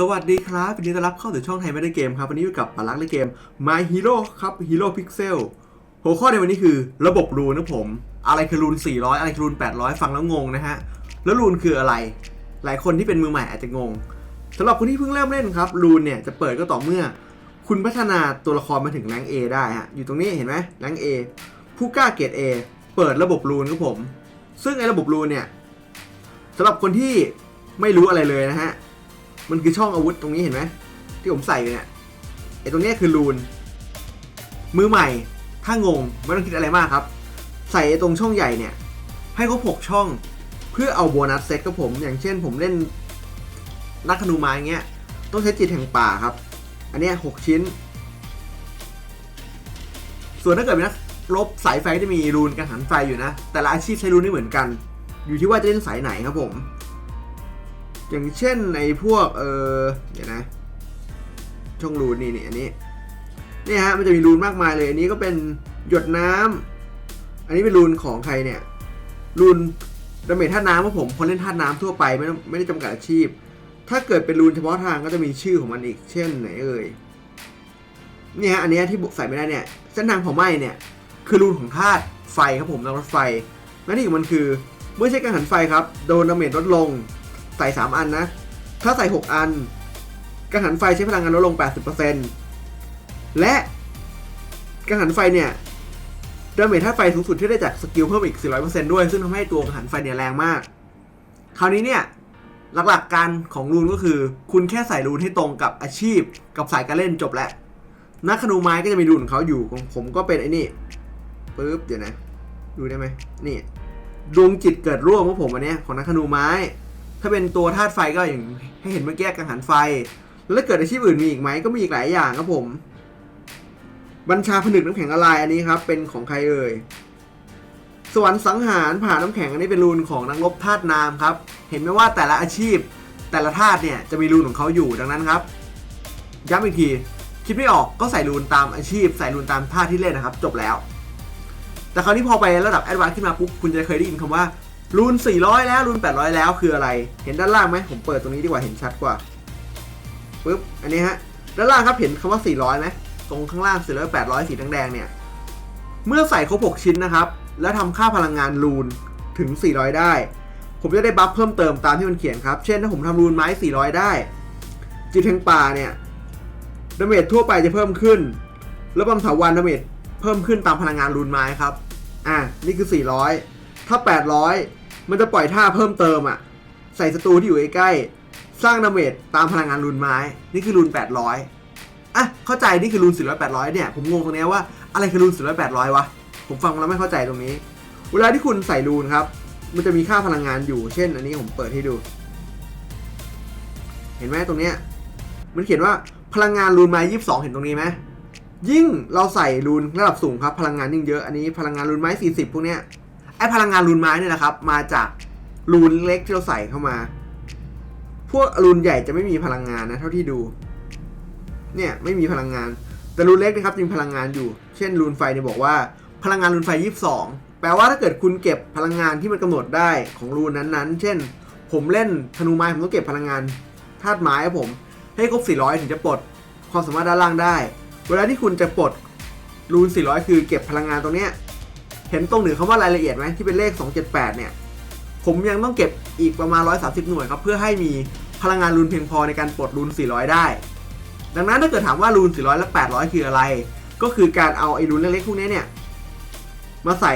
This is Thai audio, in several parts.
สวัสดีครับวันนี้ต้อนรับเข้าสู่ช่องไทยไม่ได้เกมครับ วันนี้อยู่กับปารักในเกม My Hero ครับ Hero Pixel หัวข้อในวันนี้คือระบบรูนนะผม อะไรคือรูน 400 อะไรคือรูน 800 ฟังแล้วงงนะฮะ แล้วรูนคืออะไร หลายคนที่เป็นมือใหม่อาจจะงงสำหรับคนที่เพิ่งเริ่มเล่นครับ รูนเนี่ยจะเปิดก็ต่อเมื่อ คุณพัฒนาตัวละครมาถึงแรง A ได้ฮะ อยู่ตรงนี้เห็นไหมแรง A ผู้กล้าเกรด A เปิดระบบรูนครับผม ซึ่งไอ้ระบบรูนเนี่ยสำหรับคนที่ไม่รู้อะไรเลยนะฮะ มันคือช่องอาวุธตรงนี้เห็นไหมที่ผมใส่อยู่เนี่ยไอ้ตรงนี้คือรูน มือใหม่ถ้างงไม่ต้องคิดอะไรมากครับ ใส่ไอตรงช่องใหญ่เนี่ย ให้เขาหกช่องเพื่อเอาโบนัสเซตกับผม อย่างเช่นผมเล่นนักธนูม้อย่างเงี้ยต้องใช้จิตแห่งป่าครับ อันนี้หกชิ้น ส่วนถ้าเกิดเป็นนักรบสายไฟจะมีรูนกังหันไฟอยู่นะ แต่ละอาชีพใช้รูนไม่เหมือนกัน อยู่ที่ว่าจะเล่นสายไหนครับผม อย่างเช่นในพวกเออเดี๋ยวนะ ช่องรูนี่นี่อันนี้เนี่ยฮะมันจะมีรูนมากมายเลย อันนี้ก็เป็นหยดน้ำอันนี้เป็นรูนของใครเนี่ย รูนดาเมจธาน้ำครับผมคนเล่นธาน้ำทั่วไปไม่ไม่ได้จำกัดอาชีพ ถ้าเกิดเป็นรูนเฉพาะทางก็จะมีชื่อของมันอีก เช่นไหนเอ่ยเนี่ยฮะอันนี้ที่ใส่ไม่ได้เนี่ยเส้นทางของไหม้เนี่ย คือรูนของธาตุไฟครับผมทางรถไฟหน้าที่ของมันคือเมื่อใช้กังหันไฟครับโดนดาเมจลดลง ใส่ 3 อันนะ ถ้าใส่ 6 อันกังหันไฟใช้พลังงานลดลง 80%และกังหันไฟเนี่ยดาเมจธาตุไฟสูงสุดที่ได้จากสกิลเพิ่มอีก 400%ด้วย ซึ่งทำให้ตัวกังหันไฟเนี่ยแรงมาก คราวนี้เนี่ยหลักๆการของรูนก็คือ คุณแค่ใส่รูนให้ตรงกับอาชีพกับสายการเล่นจบแล้วนักขนูไม้ก็จะมีรูนของเขาอยู่ของผมก็เป็นไอ้นี่ปึ๊บเดี๋ยวนะ ดูได้ไหมนี่ดวงจิตเกิดร่วมของผมอันเนี้ยของนักขนูไม้ ถ้าเป็นตัวธาตุไฟก็อย่างให้เห็นเมื่อกี้กังหันไฟ แล้วเกิดอาชีพอื่นมีอีกไหมก็มีอีกหลายอย่างครับผม บัญชาผนึกน้ำแข็งละลายอันนี้ครับ เป็นของใครเอ่ยสวรรค์สังหารผ่าน้ำแข็งอันนี้เป็นรูนของนักรบธาตุน้ำครับ เห็นไหมว่าแต่ละอาชีพ แต่ละธาตุเนี่ยจะมีรูนของเขาอยู่ดังนั้นครับย้ำอีกทีคิดไม่ออกก็ใส่รูนตามอาชีพ ใส่รูนตามธาตุที่เล่นนะครับ จบแล้ว แต่คราวนี้พอไประดับแอดวานซ์ขึ้นมาปุ๊บคุณจะเคยได้ยินคำว่า รูน 400 แล้วรูน 800 แล้วคืออะไร เห็นด้านล่างไหมผมเปิดตรงนี้ดีกว่าเห็นชัดกว่าปึ๊บอันนี้ฮะด้านล่างครับเห็นคำว่า 400ไหมตรงข้างล่าง400 800 สีแดงๆเนี่ยเมื่อใส่ครบ 6 ชิ้นนะครับ แล้วทำค่าพลังงานรูนถึง 400 ได้ ผมจะได้บัฟเพิ่มเติมตามที่มันเขียนครับ เช่นถ้าผมทำรูนไม้ 400 ได้ จิตแห่งป่าเนี่ยดาเมจทั่วไปจะเพิ่มขึ้น แล้วบำเถาวันดาเมจเพิ่มขึ้นตามพลังงานรูนไม้ครับอะนี่คือ 400 ถ้า 800 มันจะปล่อยท่าเพิ่มเติมอะ ใส่ศัตรูที่อยู่ใกล้ๆสร้างดาเมจตามพลังงานรูนไม้ นี่คือรูน800 อะ เข้าใจนี่คือรูน400 800 เนี่ย ผมงงตรงนี้ว่าอะไรคือรูน400 800 วะ ผมฟังแล้วไม่เข้าใจตรงนี้ เวลาที่คุณใส่รูนครับ มันจะมีค่าพลังงานอยู่ เช่น อันนี้ผมเปิดให้ดู เห็นไหมตรงเนี้ย มันเขียนว่าพลังงานรูนไม้22 เห็นตรงนี้ไหมยิ่งเราใส่รูนระดับสูงครับ พลังงานยิ่งเยอะ อันนี้พลังงานรูนไม้40 พวกเนี้ย ไอพลังงานรูนไม้เนี่ยนะครับ มาจากรูนเล็กที่เราใส่เข้ามา พวกรูนใหญ่จะไม่มีพลังงานนะเท่าที่ดู เนี่ยไม่มีพลังงาน แต่รูนเล็กนะครับมีพลังงานอยู่ เช่นรูนไฟเนี่ยบอกว่า พลังงานรูนไฟ 22 แปลว่าถ้าเกิดคุณเก็บพลังงานที่มันกำหนดได้ของรูนนั้นๆ เช่น ผมเล่นธนูไม้ผมต้องเก็บพลังงานธาตุไม้ครับผม ให้ครบ 400 ถึงจะปลดความสามารถด้านล่างได้ เวลาที่คุณจะปลดรูน 400 คือเก็บพลังงานตรงเนี้ย เห็นตรงหนือคำว่ารายละเอียดไหมที่เป็นเลข 278 เนี่ย ผมยังต้องเก็บอีกประมาณ 130 หน่วยครับ เพื่อให้มีพลังงานรูนเพียงพอในการปลดรูน 400 ได้ ดังนั้นถ้าเกิดถามว่ารูน 400 และ 800 คืออะไร ก็คือการเอาไอ้รูนเล็กๆพวกนี้เนี่ย มาใส่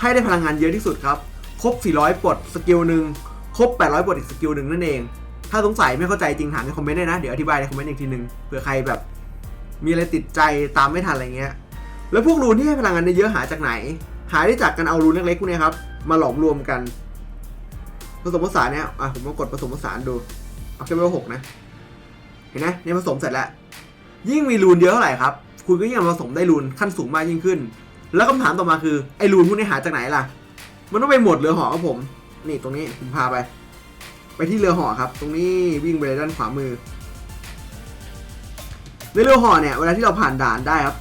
ให้ได้พลังงานเยอะที่สุดครับ ครบ 400 ปลดสกิลหนึ่งครบ 800 ปลดอีกสกิลหนึ่งนั่นเอง ถ้าสงสัยไม่เข้าใจจริงถามในคอมเมนต์ได้นะ เดี๋ยวอธิบายในคอมเมนต์อีกทีหนึ่งเผื่อใครแบบ มีอะไรติดใจตามไม่ทันอะไรเงี้ย แล้วพวกรูนที่ให้พลังงานเยอะหาจากไหน หายได้จากการเอารูนเล็กๆพวกเนี้ยครับ มาหลอมรวมกันผสมผสานเนี่ยอะผมมากดผสมผสานดูเอาแค่เบอร์หกนะ เห็นไหมเนี่ยผสมเสร็จแล้ว ยิ่งมีรูนเยอะเท่าไหร่ครับ คุณก็ยิ่งผสมได้รูนขั้นสูงมากยิ่งขึ้น แล้วคำถามต่อมาคือไอ้รูนพวกนี้หาจากไหนล่ะ มันต้องไปหมดเรือหอครับผม นี่ตรงนี้ผมพาไป ไปที่เรือหอครับ ตรงนี้วิ่งไปด้านขวามือในเรือหอเนี่ยเวลาที่เราผ่านด่านได้ครับ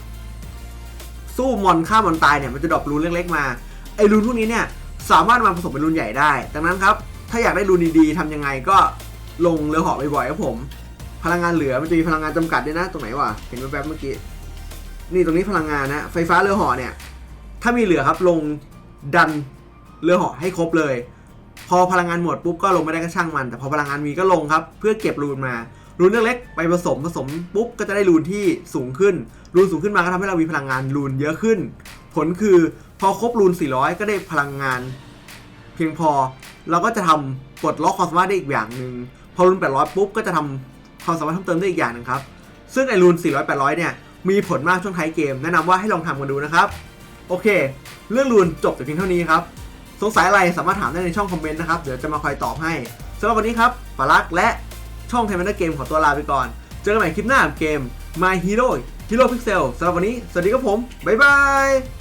สู้มอนฆ่ามอนตายเนี่ยมันจะดรอปรูนเล็กๆมาไอ้รูนพวกนี้เนี่ยสามารถมาผสมเป็นรูนใหญ่ได้ ดังนั้นครับ ถ้าอยากได้รูนดีๆทำยังไงก็ลงเรือเหาะบ่อยๆครับผม พลังงานเหลือมันจะมีพลังงานจำกัดด้วยนะ ตรงไหนวะเห็นแวบๆเมื่อกี้นี่ตรงนี้พลังงานนะไฟฟ้าเรือเหาะเนี่ยถ้ามีเหลือครับลงดันเรือเหาะให้ครบเลย พอพลังงานหมดปุ๊บก็ลงไม่ได้ก็ช่างมัน แต่พอพลังงานมีก็ลงครับ เพื่อเก็บรูนมา รูนเล็กๆไปผสมผสมปุ๊บก็จะได้รูนที่สูงขึ้น รูนสูงขึ้นมาก็ทำให้เรามีพลังงานรูนเยอะขึ้น ผลคือพอครบรูน 400 ก็ได้พลังงาน เพียงพอ เราก็จะทำปลดล็อกความสามารถได้อีกอย่างหนึ่งพอรูน 800 ปุ๊บก็จะทำความสามารถเพิ่มเติมได้อีกอย่างหนึงครับ ซึ่งไอรูน 400 800 เนี่ยมีผลมากช่วงท้ายเกม แนะนำว่าให้ลองทำกันดูนะครับ โอเค เรื่องรูนจบแต่เพียงเท่านี้ครับ สงสัยอะไรสามารถถามได้ในช่องคอมเมนต์นะครับ เดี๋ยวจะมาคอยตอบให้สำหรับวันนี้ครับปารักและ ช่องไทยแมนเกมขอตัวลาไปก่อน เจอกันใหม่คลิปหน้ากับเกม My Hero Hero Pixel สำหรับวันนี้ สวัสดีครับผม บ๊ายบาย